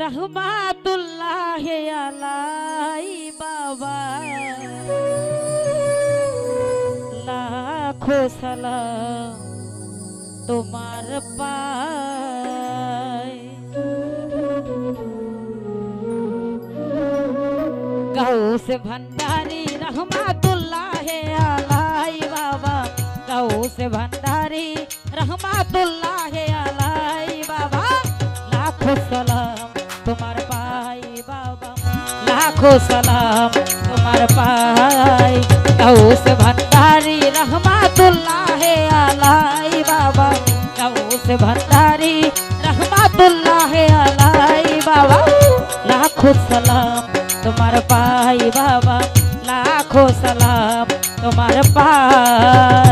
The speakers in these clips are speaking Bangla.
রহমাতুল্লাহ আলাই বাবা। লাখো সালাম তোমার পায়। গাউস ভণ্ডারি রহমাতুল্লাহ আলাই বাবা। গাউস ভণ্ডারি রহমাতুল্লাহ আলাই বাবা। লাখো সালাম তোমার পাই বাবা লাখো সালাম তোমার পাই গাউস ভণ্ডারি রহমাতুল্লাহ আলাই বাবা গাউস ভণ্ডারি রহমাতুল্লাহ আলাই বাবা লাখো সালাম তোমার পাই বাবা লাখো সালাম তোমার পাই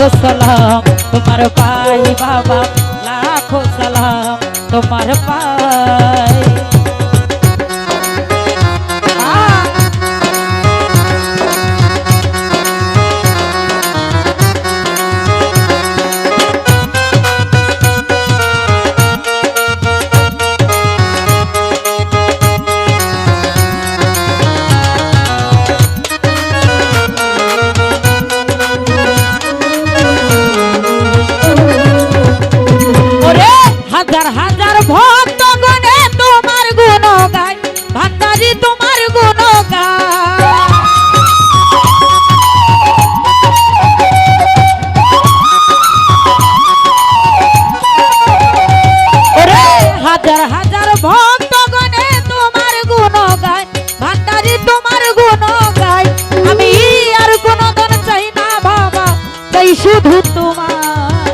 লাখো সালাম তোমার পাই বাবা লাখো সালাম তোমার পাই শুধু তোমার।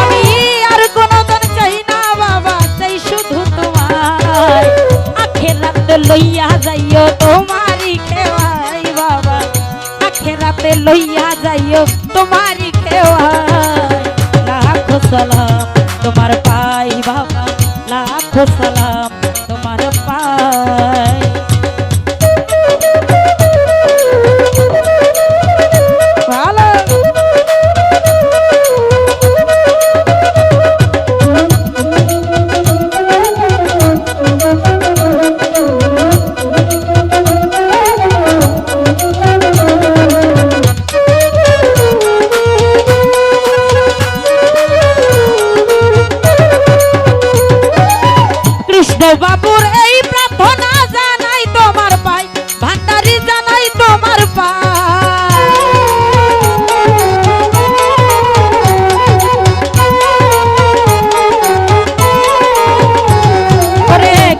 আমি আর কোনো চাই না বাবা, চাই শুধু তোমার। আখেরাতে লইয়া যাইও তোমারই খেওয়াই বাবা। আখেরাতে লইয়া যাইও তোমারই খেওয়াই। লাখো সালাম তোমার পাই বাবা, লাখো সালাম বাবুর এই প্রার্থনা জানাই তোমার পাই, ভান্ডারি জানাই তোমার পাই।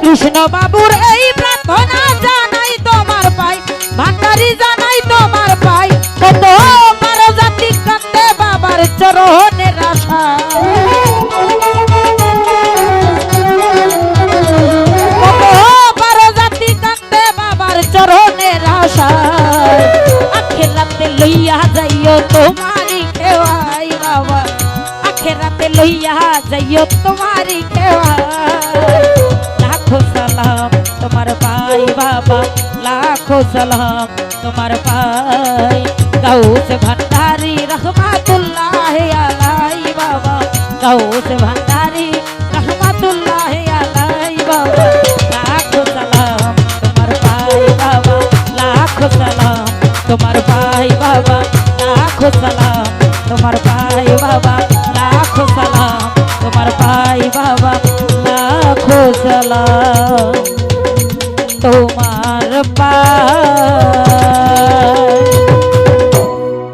কৃষ্ণ বাবুর এই প্রার্থনা জানাই তোমার পাই, ভান্ডারি জানাই बात लोहिया जइयो तुम्हारी लाखों सलाम तुम्हार पाई बाबा, लाखों सलाम तुम्हार पाई से भंडारी रहमतुल्लाह अलाई बाबा। गौस भंडारी रहमतुल्लाह अलाई बाबा। लाखों सलाम तुम्हार पाई बाबा, लाखों सलाम तुम्हार पाई बाबा, लाखों सलाम তোমার পাই বাবা লাখো